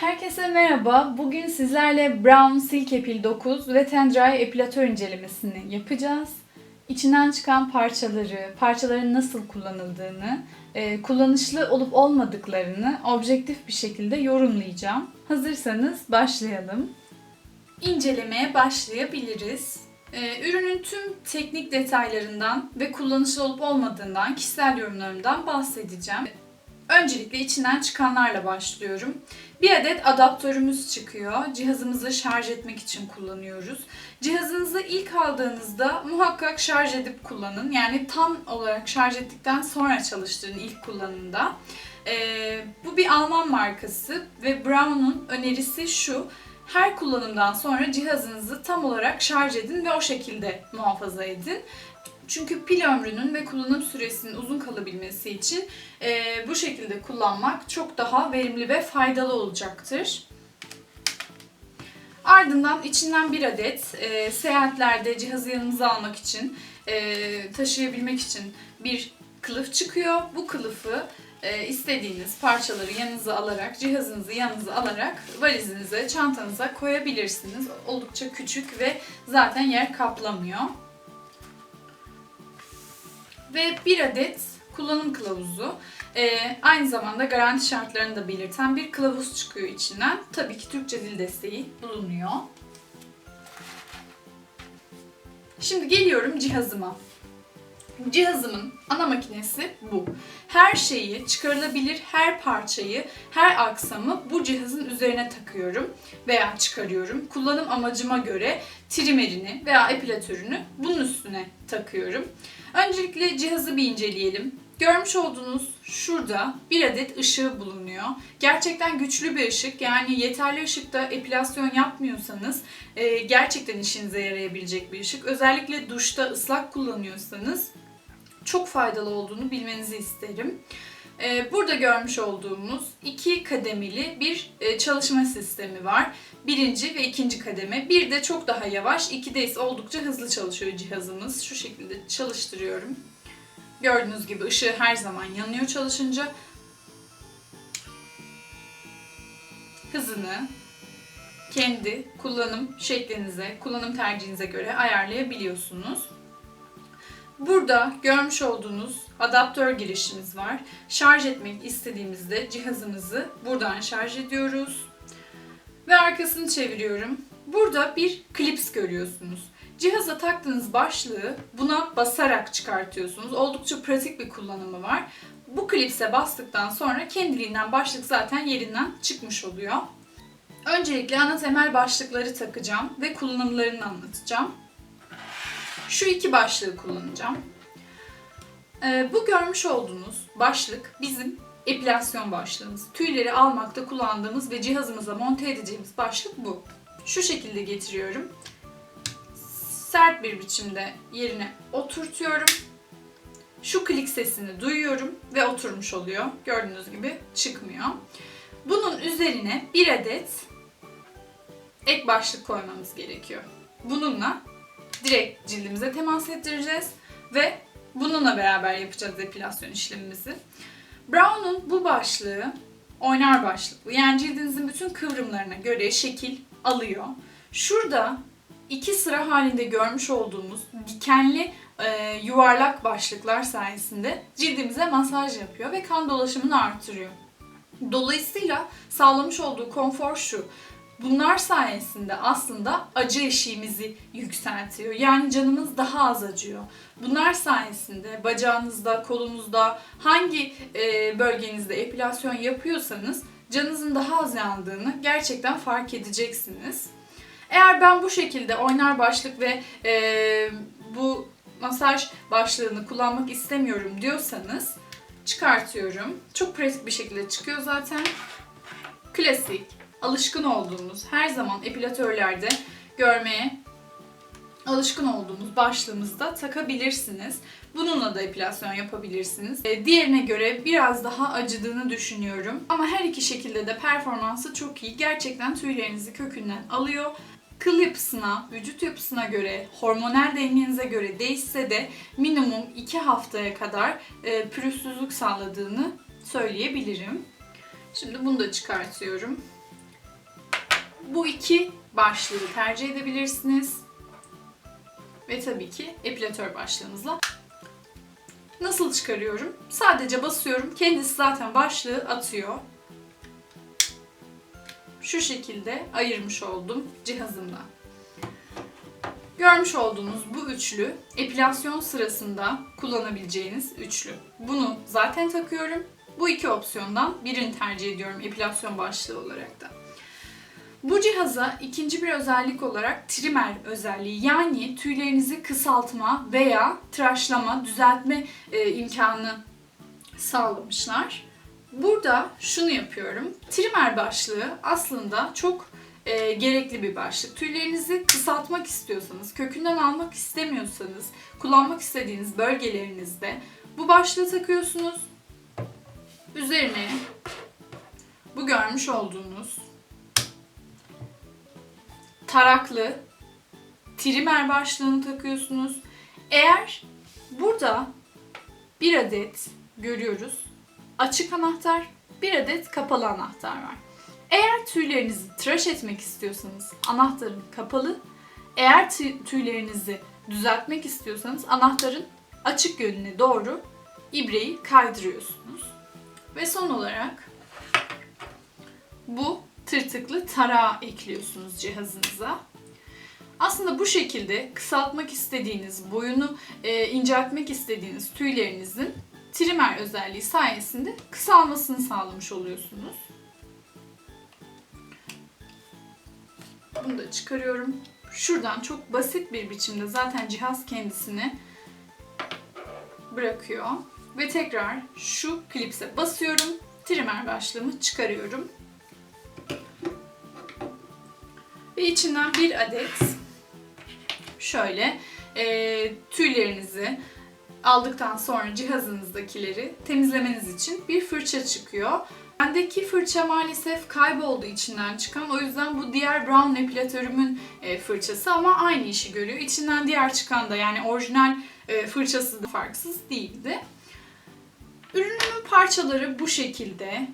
Herkese merhaba. Bugün sizlerle Brown Silk Epil 9 Wet and Dry epilatör incelemesini yapacağız. İçinden çıkan parçaları, parçaların nasıl kullanıldığını, e, kullanışlı olup olmadıklarını objektif bir şekilde yorumlayacağım. Hazırsanız başlayalım. İncelemeye başlayabiliriz. E, Ürünün tüm teknik detaylarından ve kullanışlı olup olmadığından, kişisel yorumlarımdan bahsedeceğim. Öncelikle içinden çıkanlarla başlıyorum. Bir adet adaptörümüz çıkıyor. Cihazımızı şarj etmek için kullanıyoruz. Cihazınızı ilk aldığınızda muhakkak şarj edip kullanın. Yani tam olarak şarj ettikten sonra çalıştırın ilk kullanımda. Ee, bu bir Alman markası ve Brown'un önerisi şu. Her kullanımdan sonra cihazınızı tam olarak şarj edin ve o şekilde muhafaza edin. Çünkü pil ömrünün ve kullanım süresinin uzun kalabilmesi için e, bu şekilde kullanmak çok daha verimli ve faydalı olacaktır. Ardından içinden bir adet e, seyahatlerde cihazı yanınıza almak için, e, taşıyabilmek için bir kılıf çıkıyor. Bu kılıfı e, istediğiniz parçaları yanınıza alarak, cihazınızı yanınıza alarak valizinize, çantanıza koyabilirsiniz. Oldukça küçük ve zaten yer kaplamıyor ve bir adet kullanım kılavuzu. Ee, aynı zamanda garanti şartlarını da belirten bir kılavuz çıkıyor içinden. Tabii ki Türkçe dil desteği bulunuyor. Şimdi geliyorum cihazıma. Cihazımın ana makinesi bu. Her şeyi, çıkarılabilir her parçayı, her aksamı bu cihazın üzerine takıyorum veya çıkarıyorum. Kullanım amacıma göre trimerini veya epilatörünü bunun üstüne takıyorum. Öncelikle cihazı bir inceleyelim. Görmüş olduğunuz şurada bir adet ışığı bulunuyor. Gerçekten güçlü bir ışık. Yani yeterli ışıkta epilasyon yapmıyorsanız e, gerçekten işinize yarayabilecek bir ışık. Özellikle duşta ıslak kullanıyorsanız çok faydalı olduğunu bilmenizi isterim. E, burada görmüş olduğumuz iki kademeli bir e, çalışma sistemi var. Birinci ve ikinci kademe. Bir de çok daha yavaş, iki de ise oldukça hızlı çalışıyor cihazımız. Şu şekilde çalıştırıyorum. Gördüğünüz gibi ışığı her zaman yanıyor çalışınca. Hızını kendi kullanım şeklinize, kullanım tercihinize göre ayarlayabiliyorsunuz. Burada görmüş olduğunuz adaptör girişimiz var. Şarj etmek istediğimizde cihazımızı buradan şarj ediyoruz. Ve arkasını çeviriyorum. Burada bir klips görüyorsunuz. Cihaza taktığınız başlığı buna basarak çıkartıyorsunuz. Oldukça pratik bir kullanımı var. Bu klipse bastıktan sonra kendiliğinden başlık zaten yerinden çıkmış oluyor. Öncelikle ana temel başlıkları takacağım ve kullanımlarını anlatacağım. Şu iki başlığı kullanacağım. Ee, bu görmüş olduğunuz başlık bizim epilasyon başlığımız. Tüyleri almakta kullandığımız ve cihazımıza monte edeceğimiz başlık bu. Şu şekilde getiriyorum. Sert bir biçimde yerine oturtuyorum. Şu klik sesini duyuyorum ve oturmuş oluyor. Gördüğünüz gibi çıkmıyor. Bunun üzerine bir adet ek başlık koymamız gerekiyor. Bununla direkt cildimize temas ettireceğiz ve bununla beraber yapacağız epilasyon işlemimizi. Brown'un bu başlığı oynar başlıklı. Yani cildinizin bütün kıvrımlarına göre şekil alıyor. Şurada iki sıra halinde görmüş olduğumuz dikenli e, yuvarlak başlıklar sayesinde cildimize masaj yapıyor ve kan dolaşımını artırıyor. Dolayısıyla sağlamış olduğu konfor şu. Bunlar sayesinde aslında acı eşiğimizi yükseltiyor. Yani canımız daha az acıyor. Bunlar sayesinde bacağınızda, kolunuzda, hangi e, bölgenizde epilasyon yapıyorsanız canınızın daha az yandığını gerçekten fark edeceksiniz. Eğer ben bu şekilde oynar başlık ve e, bu masaj başlığını kullanmak istemiyorum diyorsanız çıkartıyorum. Çok pratik bir şekilde çıkıyor zaten. Klasik, alışkın olduğumuz, her zaman epilatörlerde görmeye alışkın olduğumuz başlığımızda takabilirsiniz. Bununla da epilasyon yapabilirsiniz. E, diğerine göre biraz daha acıdığını düşünüyorum. Ama her iki şekilde de performansı çok iyi. Gerçekten tüylerinizi kökünden alıyor. Kıl yapısına, vücut yapısına göre, hormonal dengenize göre değişse de minimum 2 haftaya kadar e, pürüzsüzlük sağladığını söyleyebilirim. Şimdi bunu da çıkartıyorum. Bu iki başlığı tercih edebilirsiniz. Ve tabii ki epilatör başlığımızla. Nasıl çıkarıyorum? Sadece basıyorum. Kendisi zaten başlığı atıyor. Şu şekilde ayırmış oldum cihazımda. Görmüş olduğunuz bu üçlü epilasyon sırasında kullanabileceğiniz üçlü. Bunu zaten takıyorum. Bu iki opsiyondan birini tercih ediyorum epilasyon başlığı olarak da. Bu cihaza ikinci bir özellik olarak trimmer özelliği yani tüylerinizi kısaltma veya tıraşlama, düzeltme e, imkanı sağlamışlar. Burada şunu yapıyorum. Trimmer başlığı aslında çok e, gerekli bir başlık. Tüylerinizi kısaltmak istiyorsanız, kökünden almak istemiyorsanız, kullanmak istediğiniz bölgelerinizde bu başlığı takıyorsunuz. Üzerine bu görmüş olduğunuz taraklı trimmer başlığını takıyorsunuz. Eğer burada bir adet görüyoruz açık anahtar, bir adet kapalı anahtar var. Eğer tüylerinizi tıraş etmek istiyorsanız anahtarın kapalı, eğer tü- tüylerinizi düzeltmek istiyorsanız anahtarın açık yönüne doğru ibreyi kaydırıyorsunuz. Ve son olarak bu tırtıklı tarağı ekliyorsunuz cihazınıza. Aslında bu şekilde kısaltmak istediğiniz, boyunu e, inceltmek istediğiniz tüylerinizin trimmer özelliği sayesinde kısalmasını sağlamış oluyorsunuz. Bunu da çıkarıyorum. Şuradan çok basit bir biçimde zaten cihaz kendisini bırakıyor. Ve tekrar şu klipse basıyorum. Trimmer başlığımı çıkarıyorum. Ve içinden bir adet şöyle e, tüylerinizi aldıktan sonra cihazınızdakileri temizlemeniz için bir fırça çıkıyor. Bendeki fırça maalesef kayboldu içinden çıkan. O yüzden bu diğer Brown epilatörümün e, fırçası ama aynı işi görüyor. İçinden diğer çıkan da yani orijinal e, fırçası da farksız değildi. Ürünümün parçaları bu şekilde.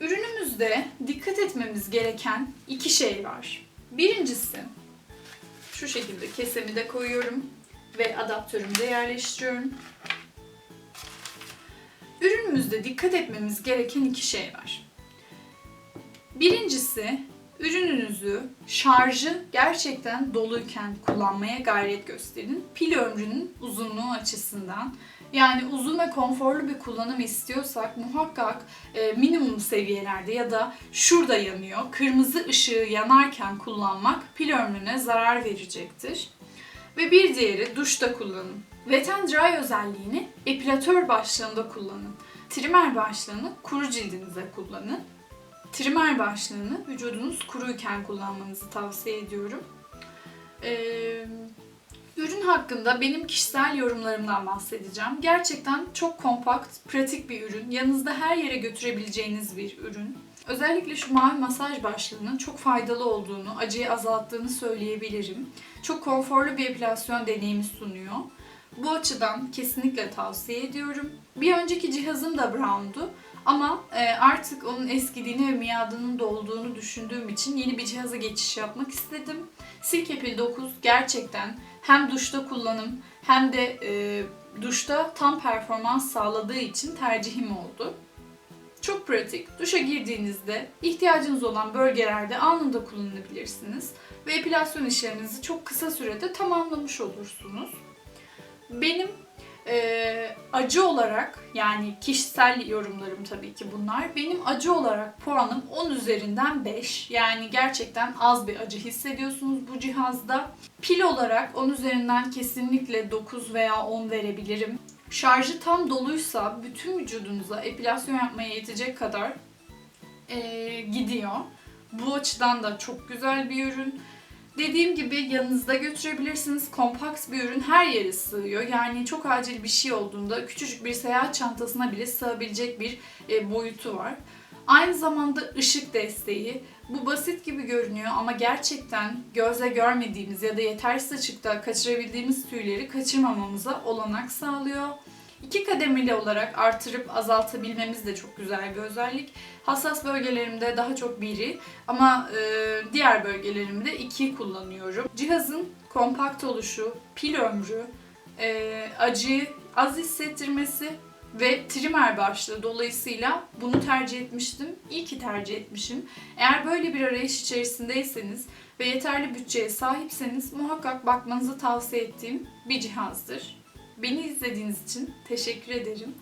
Ürünümüzde dikkat etmemiz gereken iki şey var. Birincisi şu şekilde kesemi de koyuyorum ve adaptörümü de yerleştiriyorum. Ürünümüzde dikkat etmemiz gereken iki şey var. Birincisi ürününüzü şarjı gerçekten doluyken kullanmaya gayret gösterin. Pil ömrünün uzunluğu açısından. Yani uzun ve konforlu bir kullanım istiyorsak muhakkak e, minimum seviyelerde ya da şurada yanıyor. Kırmızı ışığı yanarken kullanmak pil ömrüne zarar verecektir. Ve bir diğeri duşta kullanın. Wet and Dry özelliğini epilatör başlığında kullanın. Trimmer başlığını kuru cildinize kullanın. Trimmer başlığını vücudunuz kuruyken kullanmanızı tavsiye ediyorum. Ee, ürün hakkında benim kişisel yorumlarımdan bahsedeceğim. Gerçekten çok kompakt, pratik bir ürün. Yanınızda her yere götürebileceğiniz bir ürün. Özellikle şu mavi masaj başlığının çok faydalı olduğunu, acıyı azalttığını söyleyebilirim. Çok konforlu bir epilasyon deneyimi sunuyor. Bu açıdan kesinlikle tavsiye ediyorum. Bir önceki cihazım da Brown'du. Ama e, artık onun eskidiğini ve miadının dolduğunu düşündüğüm için yeni bir cihaza geçiş yapmak istedim. Silkepil 9 gerçekten hem duşta kullanım hem de e, duşta tam performans sağladığı için tercihim oldu. Çok pratik. Duşa girdiğinizde ihtiyacınız olan bölgelerde anında kullanabilirsiniz ve epilasyon işleminizi çok kısa sürede tamamlamış olursunuz. Benim e, acı olarak yani kişisel yorumlarım tabii ki bunlar. Benim acı olarak puanım 10 üzerinden 5. Yani gerçekten az bir acı hissediyorsunuz bu cihazda. Pil olarak 10 üzerinden kesinlikle 9 veya 10 verebilirim. Şarjı tam doluysa bütün vücudunuza epilasyon yapmaya yetecek kadar e, gidiyor. Bu açıdan da çok güzel bir ürün. Dediğim gibi yanınızda götürebilirsiniz. Kompakt bir ürün her yere sığıyor. Yani çok acil bir şey olduğunda küçücük bir seyahat çantasına bile sığabilecek bir e, boyutu var. Aynı zamanda ışık desteği. Bu basit gibi görünüyor ama gerçekten gözle görmediğimiz ya da yetersiz açıkta kaçırabildiğimiz tüyleri kaçırmamamıza olanak sağlıyor. İki kademeli olarak artırıp azaltabilmemiz de çok güzel bir özellik. Hassas bölgelerimde daha çok biri ama e, diğer bölgelerimde iki kullanıyorum. Cihazın kompakt oluşu, pil ömrü, e, acıyı az hissettirmesi ve trimmer başlığı dolayısıyla bunu tercih etmiştim. İyi ki tercih etmişim. Eğer böyle bir arayış içerisindeyseniz ve yeterli bütçeye sahipseniz muhakkak bakmanızı tavsiye ettiğim bir cihazdır. Beni izlediğiniz için teşekkür ederim.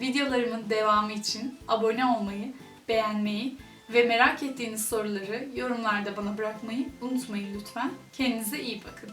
Videolarımın devamı için abone olmayı, beğenmeyi ve merak ettiğiniz soruları yorumlarda bana bırakmayı unutmayın lütfen. Kendinize iyi bakın.